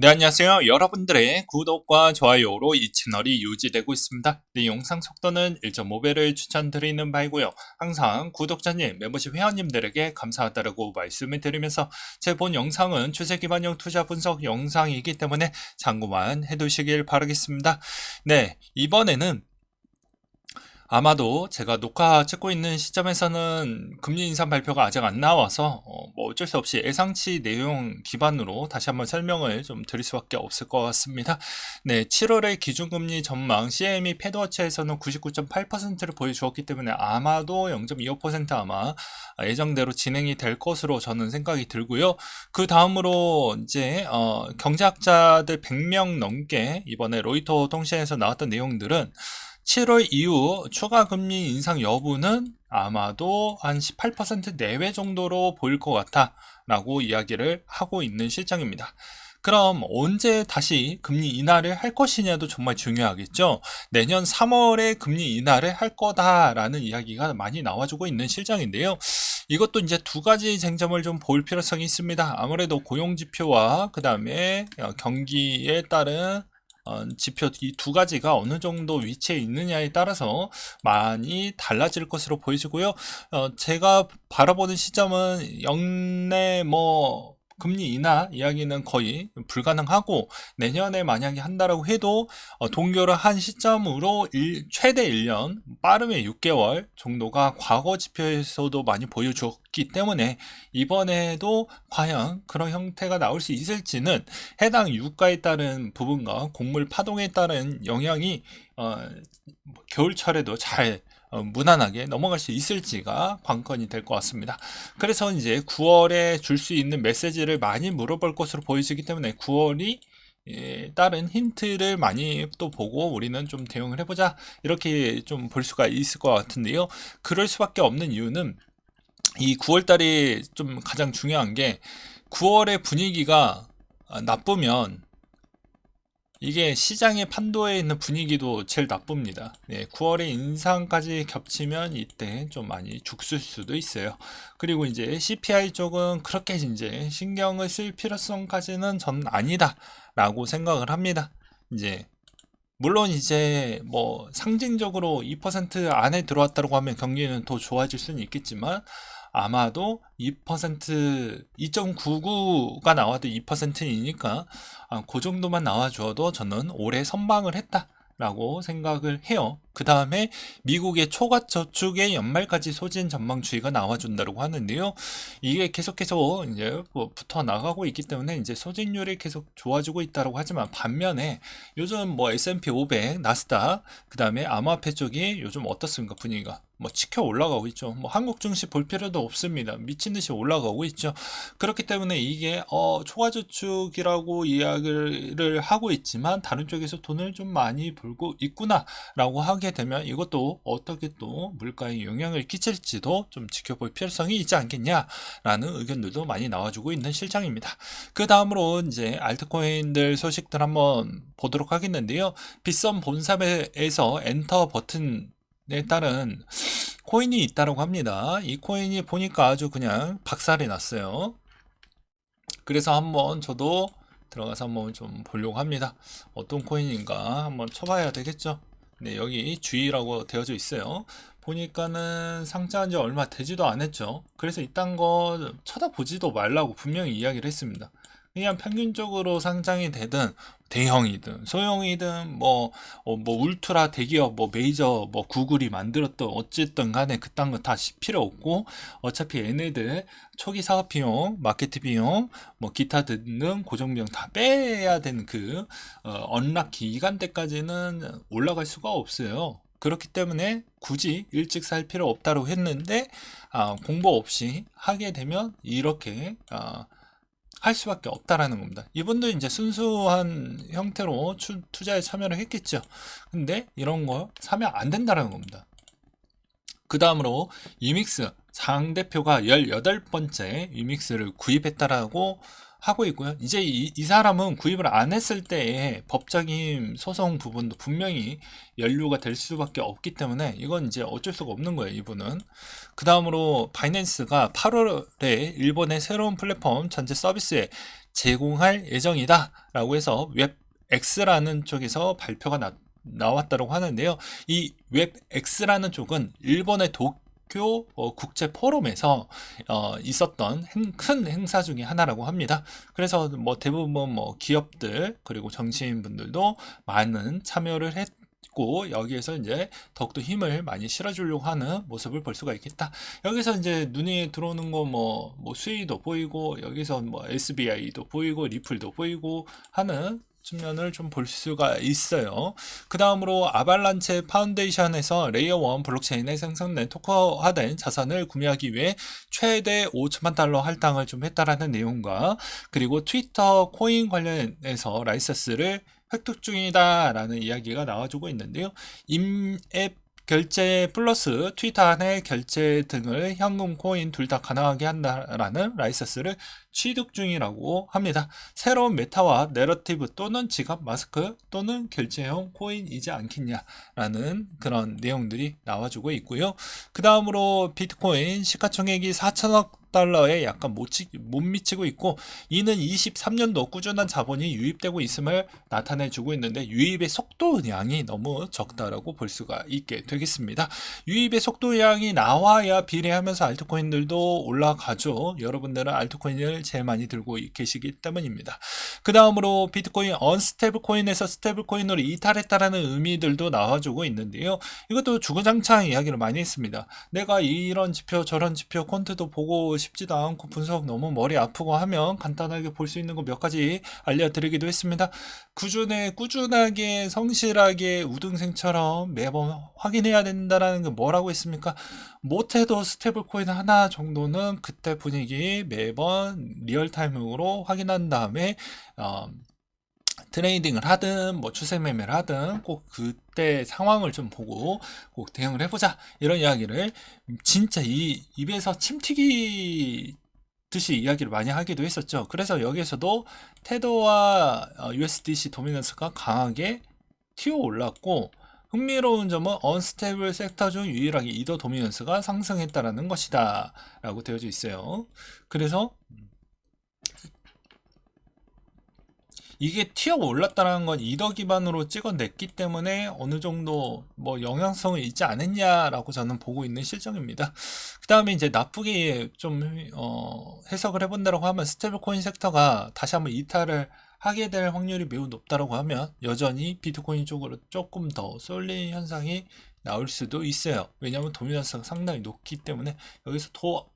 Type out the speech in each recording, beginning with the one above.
네, 안녕하세요. 여러분들의 구독과 좋아요로 이 채널이 유지되고 있습니다. 네, 영상 속도는 1.5배를 추천드리는 바이고요. 항상 구독자님, 멤버십 회원님들에게 감사하다고 말씀을 드리면서 제 본 영상은 추세 기반형 투자 분석 영상이기 때문에 참고만 해두시길 바라겠습니다. 네, 이번에는 아마도 제가 녹화 찍고 있는 시점에서는 금리 인상 발표가 아직 안 나와서 어, 뭐 어쩔 수 없이 예상치 내용 기반으로 다시 한번 설명을 좀 드릴 수밖에 없을 것 같습니다. 네, 7월의 기준금리 전망 CME 패드워치에서는 99.8%를 보여주었기 때문에 아마도 0.25% 아마 예정대로 진행이 될 것으로 저는 생각이 들고요. 그 다음으로 이제 어, 경제학자들 100명 넘게 이번에 로이터 통신에서 나왔던 내용들은 7월 이후 추가 금리 인상 여부는 아마도 한 18% 내외 정도로 보일 것 같아 라고 이야기를 하고 있는 실정입니다. 그럼 언제 다시 금리 인하를 할 것이냐도 정말 중요하겠죠. 내년 3월에 금리 인하를 할 거다라는 이야기가 많이 나와주고 있는 실정인데요. 이것도 이제 두 가지 쟁점을 좀 볼 필요성이 있습니다. 아무래도 고용 지표와 그 다음에 경기에 따른 어, 지표 이 두 가지가 어느 정도 위치에 있느냐에 따라서 많이 달라질 것으로 보이지고요. 어, 제가 바라보는 시점은 영내 뭐 금리 인하 이야기는 거의 불가능하고 내년에 만약에 한다라고 해도 어, 동결을 한 시점으로 일, 최대 1년 빠르면 6개월 정도가 과거 지표에서도 많이 보여주었기 때문에 이번에도 과연 그런 형태가 나올 수 있을지는 해당 유가에 따른 부분과 곡물 파동에 따른 영향이 어, 겨울철에도 잘 어, 무난하게 넘어갈 수 있을지가 관건이 될 것 같습니다. 그래서 이제 9월에 줄 수 있는 메시지를 많이 물어볼 것으로 보이시기 때문에 9월이 예, 다른 힌트를 많이 또 보고 우리는 좀 대응을 해보자 이렇게 좀 볼 수가 있을 것 같은데요. 그럴 수밖에 없는 이유는 이 9월달이 좀 가장 중요한 게 9월의 분위기가 나쁘면 이게 시장의 판도에 있는 분위기도 제일 나쁩니다. 네, 9월에 인상까지 겹치면 이때 좀 많이 죽을 수도 있어요. 그리고 이제 CPI 쪽은 그렇게 이제 신경을 쓸 필요성까지는 전 아니다 라고 생각을 합니다. 이제 물론 이제 뭐 상징적으로 2% 안에 들어왔다고 하면 경기는 더 좋아질 수는 있겠지만 아마도 2% 2.99가 나와도 2%이니까 아, 그 정도만 나와줘도 저는 올해 선방을 했다. 라고 생각을 해요. 그 다음에 미국의 초과 저축의 연말까지 소진 전망주의가 나와준다고 하는데요. 이게 계속해서 이제 뭐 붙어 나가고 있기 때문에 이제 소진율이 계속 좋아지고 있다고 하지만 반면에 요즘 뭐 S&P 500, 나스닥, 그 다음에 암호화폐 쪽이 요즘 어떻습니까 분위기가? 뭐 지켜 올라가고 있죠. 뭐 한국 증시 볼 필요도 없습니다. 미친 듯이 올라가고 있죠. 그렇기 때문에 이게 어 초과 저축이라고 이야기를 하고 있지만 다른 쪽에서 돈을 좀 많이 벌고 있구나라고 하게 되면 이것도 어떻게 또 물가에 영향을 끼칠지도 좀 지켜볼 필요성이 있지 않겠냐라는 의견들도 많이 나와주고 있는 실trạng입니다. 그 다음으로 이제 알트코인들 소식들 한번 보도록 하겠는데요. 빗썸 본사에서 엔터 버튼 에 따른 코인이 있다고 합니다. 이 코인이 보니까 아주 그냥 박살이 났어요. 그래서 한번 저도 들어가서 한번 좀 보려고 합니다. 어떤 코인인가 한번 쳐봐야 되겠죠. 네, 여기 주의라고 되어져 있어요. 보니까는 상장한 지 얼마 되지도 않았죠. 그래서 이딴 거 쳐다보지도 말라고 분명히 이야기를 했습니다. 그냥 평균적으로 상장이 되든 대형이든 소형이든 뭐, 어, 뭐 울트라 대기업 뭐 메이저 뭐 구글이 만들었던 어쨌든 간에 그딴 거 다 필요 없고 어차피 얘네들 초기 사업 비용, 마케팅 비용, 뭐 기타 등등 고정 비용 다 빼야 되는 그 어, 언락 기간 때까지는 올라갈 수가 없어요. 그렇기 때문에 굳이 일찍 살 필요 없다고 했는데 아, 공부 없이 하게 되면 이렇게 아, 할 수밖에 없다라는 겁니다. 이분도 이제 순수한 형태로 추, 투자에 참여를 했겠죠. 근데 이런 거 사면 안 된다라는 겁니다. 그 다음으로 이믹스 장 대표가 18번째 이믹스를 구입했다라고 하고 있고요. 이제 이, 이 사람은 구입을 안 했을 때에 법적인 소송 부분도 분명히 연루가 될 수밖에 없기 때문에 이건 이제 어쩔 수가 없는 거예요. 이분은. 그 다음으로 바이낸스가 8월에 일본의 새로운 플랫폼 전체 서비스에 제공할 예정이다 라고 해서 웹X라는 쪽에서 발표가 나, 나왔다고 하는데요. 이 웹X라는 쪽은 일본의 도쿄 어, 국제 포럼에서 어, 있었던 행, 큰 행사 중에 하나라고 합니다. 그래서 뭐 대부분 뭐 기업들 그리고 정치인분들도 많은 참여를 했 고 여기에서 이제 더욱더 힘을 많이 실어주려고 하는 모습을 볼 수가 있겠다. 여기서 이제 눈에 들어오는 거뭐 뭐 수위도 보이고 여기서 뭐 SBI도 보이고 리플도 보이고 하는 측면을 좀 볼 수가 있어요. 그 다음으로 아발란체 파운데이션에서 레이어 1 블록체인의 생성된 토커화된 자산을 구매하기 위해 최대 5천만 달러 할당을 좀 했다라는 내용과 그리고 트위터 코인 관련해서 라이센스를 획득 중이다라는 이야기가 나와주고 있는데요. 임앱 결제 플러스 트위터 안에 결제 등을 현금 코인 둘 다 가능하게 한다라는 라이센스를 취득 중이라고 합니다. 새로운 메타와 내러티브 또는 지갑 마스크 또는 결제형 코인이지 않겠냐라는 그런 내용들이 나와주고 있고요. 그 다음으로 비트코인 시가총액이 4천억 달러에 약간 못, 치, 못 미치고 있고 이는 23년도 꾸준한 자본이 유입되고 있음을 나타내주고 있는데 유입의 속도량이 너무 적다라고 볼 수가 있게 되겠습니다. 유입의 속도량이 나와야 비례하면서 알트코인들도 올라가죠. 여러분들은 알트코인을 제일 많이 들고 계시기 때문입니다. 그 다음으로 비트코인 언스테이블 코인에서 스테이블 코인으로 이탈했다라는 의미들도 나와주고 있는데요. 이것도 주구장창 이야기를 많이 했습니다. 내가 이런 지표 저런 지표 콘트도 보고 싶지도 않고 분석 너무 머리 아프고 하면 간단하게 볼 수 있는 거 몇 가지 알려드리기도 했습니다. 꾸준히 꾸준하게 성실하게 우등생처럼 매번 확인해야 된다라는 게 뭐라고 했습니까? 못해도 스테이블 코인 하나 정도는 그때 분위기 매번 리얼타임으로 확인한 다음에 어, 트레이딩을 하든 뭐 추세 매매를 하든 꼭 그때 상황을 좀 보고 꼭 대응을 해보자 이런 이야기를 진짜 이 입에서 침 튀기 듯이 이야기를 많이 하기도 했었죠. 그래서 여기에서도 테더와 USDC 도미넌스가 강하게 튀어 올랐고 흥미로운 점은 언스테이블 섹터 중 유일하게 이더 도미넌스가 상승했다라는 것이다 라고 되어져 있어요. 그래서 이게 튀어 올랐다는 건 이더 기반으로 찍어냈기 때문에 어느 정도 뭐 영향성이 있지 않았냐라고 저는 보고 있는 실정입니다. 그 다음에 이제 나쁘게 좀 어, 해석을 해본다고 하면 스테이블 코인 섹터가 다시 한번 이탈을 하게 될 확률이 매우 높다고 하면 여전히 비트코인 쪽으로 조금 더 쏠린 현상이 나올 수도 있어요. 왜냐하면 도미넌스가 상당히 높기 때문에 여기서 더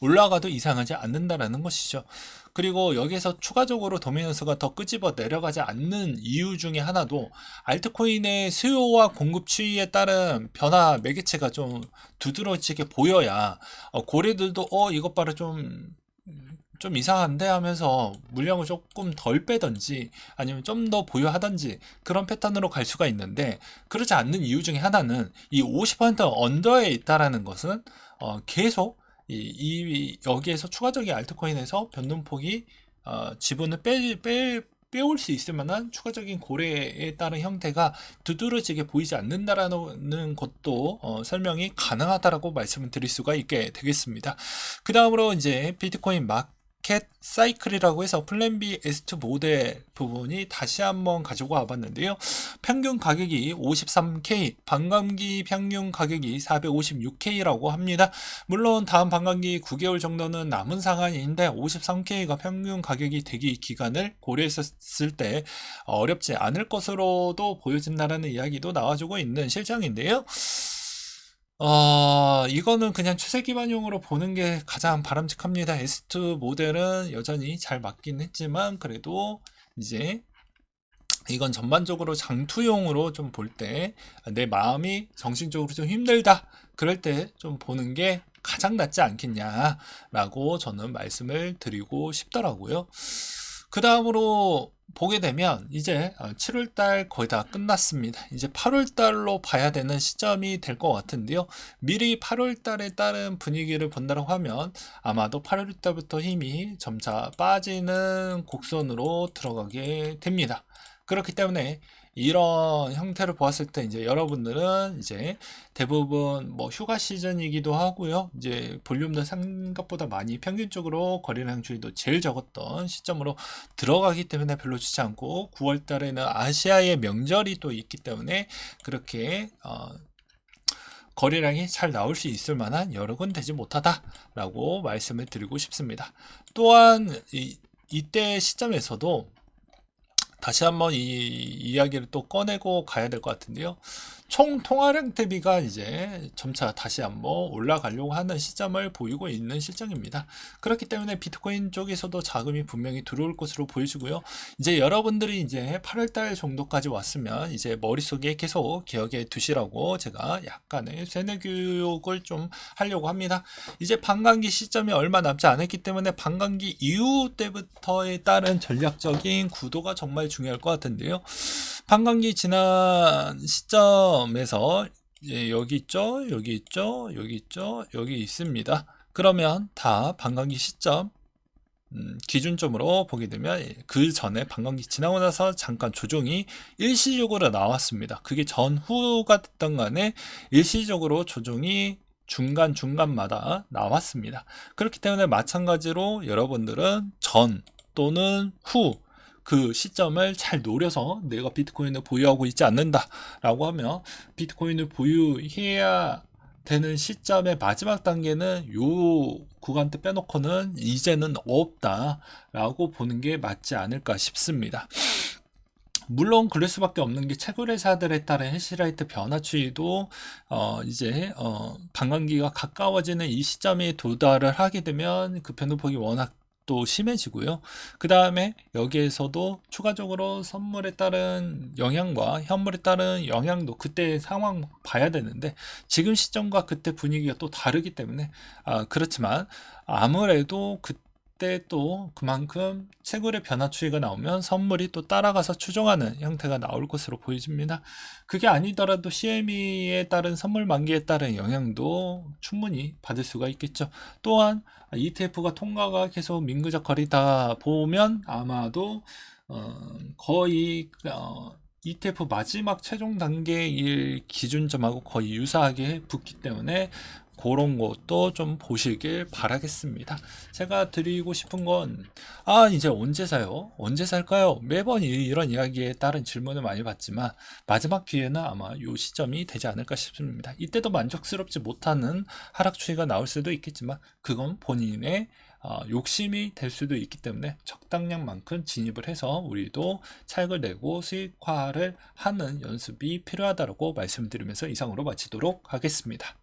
올라가도 이상하지 않는다라는 것이죠. 그리고 여기서 추가적으로 도미넌스가 더 끄집어 내려가지 않는 이유 중에 하나도 알트코인의 수요와 공급 추이에 따른 변화 매개체가 좀 두드러지게 보여야 어, 고래들도 어 이것 봐라 좀좀 이상한데 하면서 물량을 조금 덜 빼던지 아니면 좀 더 보유하던지 그런 패턴으로 갈 수가 있는데 그렇지 않는 이유 중에 하나는 이 50% 언더에 있다라는 것은 어 계속 이, 이 여기에서 추가적인 알트코인에서 변동폭이 어, 지분을 빼, 빼, 빼올 수 있을 만한 추가적인 고래에 따른 형태가 두드러지게 보이지 않는다라는 것도 어, 설명이 가능하다라고 말씀을 드릴 수가 있게 되겠습니다. 그 다음으로 이제 비트코인 막 캣 사이클이라고 해서 플랜 B S2 모델 부분이 다시 한번 가지고 와봤는데요. 평균 가격이 53K, 반감기 평균 가격이 456K라고 합니다. 물론 다음 반감기 9개월 정도는 남은 상황인데 53K가 평균 가격이 되기 기간을 고려했을 때 어렵지 않을 것으로도 보여진다는 이야기도 나와주고 있는 실정인데요. 어, 이거는 그냥 추세 기반용으로 보는 게 가장 바람직합니다. S2 모델은 여전히 잘 맞긴 했지만, 그래도 이제 이건 전반적으로 장투용으로 좀 볼 때 내 마음이 정신적으로 좀 힘들다. 그럴 때 좀 보는 게 가장 낫지 않겠냐라고 저는 말씀을 드리고 싶더라고요. 그 다음으로 보게 되면 이제 7월달 어, 거의 다 끝났습니다. 이제 8월달로 봐야 되는 시점이 될 것 같은데요. 미리 8월달에 따른 분위기를 본다고 하면 아마도 8월달부터 힘이 점차 빠지는 곡선으로 들어가게 됩니다. 그렇기 때문에 이런 형태를 보았을 때 이제 여러분들은 이제 대부분 뭐 휴가 시즌이기도 하고요. 이제 볼륨도 생각보다 많이 평균적으로 거래량 주의도 제일 적었던 시점으로 들어가기 때문에 별로 좋지 않고 9월 달에는 아시아의 명절이 또 있기 때문에 그렇게 어, 거래량이 잘 나올 수 있을 만한 여력은 되지 못하다라고 말씀을 드리고 싶습니다. 또한 이, 이때 시점에서도 다시 한번 이 이야기를 또 꺼내고 가야 될 것 같은데요. 총 통화량 대비가 이제 점차 다시 한번 올라가려고 하는 시점을 보이고 있는 실정입니다. 그렇기 때문에 비트코인 쪽에서도 자금이 분명히 들어올 것으로 보여지고요. 이제 여러분들이 이제 8월달 정도까지 왔으면 이제 머릿속에 계속 기억에 두시라고 제가 약간의 세뇌 교육을 좀 하려고 합니다. 이제 반감기 시점이 얼마 남지 않았기 때문에 반감기 이후 때부터에 따른 전략적인 구도가 정말 중요할 것 같은데요. 반감기 지난 시점 에서 예, 여기 있죠, 여기 있죠, 여기 있죠, 여기 있습니다. 그러면 다 반감기 시점 음, 기준점으로 보게 되면 그 전에 반감기 지나고 나서 잠깐 조정이 일시적으로 나왔습니다. 그게 전후가 됐던 간에 일시적으로 조정이 중간중간마다 나왔습니다. 그렇기 때문에 마찬가지로 여러분들은 전 또는 후 그 시점을 잘 노려서 내가 비트코인을 보유하고 있지 않는다라고 하면 비트코인을 보유해야 되는 시점의 마지막 단계는 요 구간대 빼놓고는 이제는 없다라고 보는 게 맞지 않을까 싶습니다. 물론 그럴 수밖에 없는 게 채굴회사들에 따른 해시라이트 변화 추이도 어 이제 어 반감기가 가까워지는 이 시점에 도달을 하게 되면 그 변동폭이 워낙 또 심해지고요. 그 다음에 여기에서도 추가적으로 선물에 따른 영향과 현물에 따른 영향도 그때 상황 봐야 되는데 지금 시점과 그때 분위기가 또 다르기 때문에 아, 그렇지만 아무래도 그때 또 그만큼 채굴의 변화 추이가 나오면 선물이 또 따라가서 추종하는 형태가 나올 것으로 보여집니다. 그게 아니더라도 CME에 따른 선물 만기에 따른 영향도 충분히 받을 수가 있겠죠. 또한 ETF가 통과가 계속 민구적 거리다 보면 아마도 어, 거의 어, ETF 마지막 최종 단계일 기준점하고 거의 유사하게 붙기 때문에 그런 것도 좀 보시길 바라겠습니다. 제가 드리고 싶은 건, 아, 이제 언제 사요? 언제 살까요? 매번 이- 이런 이야기에 따른 질문을 많이 받지만, 마지막 기회는 아마 요 시점이 되지 않을까 싶습니다. 이때도 만족스럽지 못하는 하락 추이가 나올 수도 있겠지만, 그건 본인의 어, 욕심이 될 수도 있기 때문에 적당량만큼 진입을 해서 우리도 차익을 내고 수익화를 하는 연습이 필요하다고 말씀드리면서 이상으로 마치도록 하겠습니다.